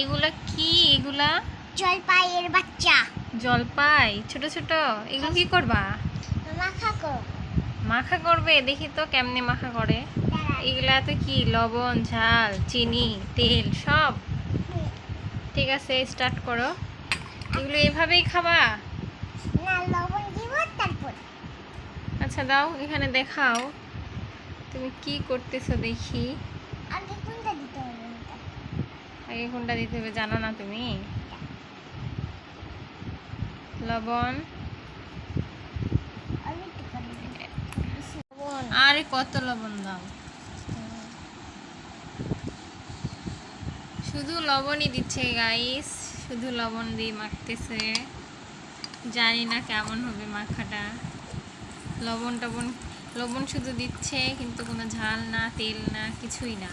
এগুলা কি? এগুলা? জলপাইয়ের বাচ্চা। জলপাই? ছোট ছোট? এগুলো কি করবা? মাখা কো মাখা করবে? দেখি তো কেমনে মাখা করে। এগুলা তো কি? লবণ ঝাল চিনি তেল সব? ঠিক আছে স্টার্ট করো। এগুলো এভাবেই খাবা? না লবণ দিব তারপর। আচ্ছা দাও এখানে দেখাও। তুমি কি করতেছো দেখি আগে কোনটা দিতে হবে এটা? আগে কোনটা দিতে হবে জানো না তুমি? লবণ। আরে কত লবণ দাও। শুধু লবণই দিচ্ছে গাইস শুধু লবণ দিয়ে মাখতেছে। জানি না কেমন হবে মাখাটা। লবণ টবণ লবণ শুধু দিচ্ছে, কিন্তু কোনো ঝাল না, তেল না, কিছুই না।